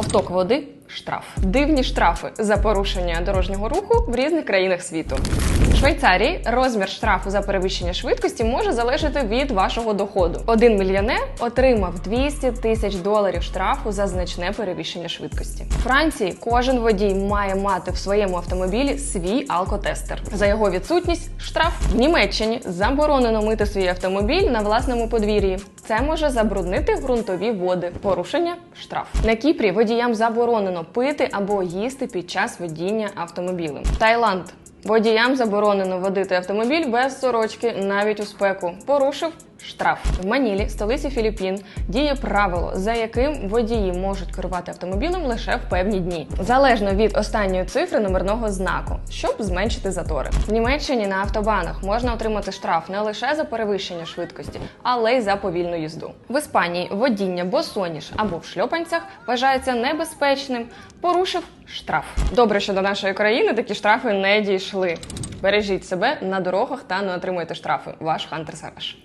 Ковток води штраф. Дивні штрафи за порушення дорожнього руху в різних країнах світу. В Швейцарії розмір штрафу за перевищення швидкості може залежати від вашого доходу. Один мільйонер отримав 200 тисяч доларів штрафу за значне перевищення швидкості. В Франції кожен водій має мати в своєму автомобілі свій алкотестер. За його відсутність штраф в Німеччині заборонено мити свій автомобіль на власному подвір'ї. Це може забруднити ґрунтові води. Порушення штраф. На Кіпрі водіям заборонено пити або їсти під час водіння автомобілем. Таїланд. Водіям заборонено водити автомобіль без сорочки навіть у спеку. Порушив штраф. В Манілі, столиці Філіппін, діє правило, за яким водії можуть керувати автомобілем лише в певні дні, залежно від останньої цифри номерного знаку, щоб зменшити затори. В Німеччині на автобанах можна отримати штраф не лише за перевищення швидкості, але й за повільну їзду. В Іспанії водіння босоніж або в шльопанцях вважається небезпечним. Порушив штраф. Добре, що до нашої країни такі штрафи не дійшли. Бережіть себе на дорогах та не отримуйте штрафи. Ваш Хантер Сараш.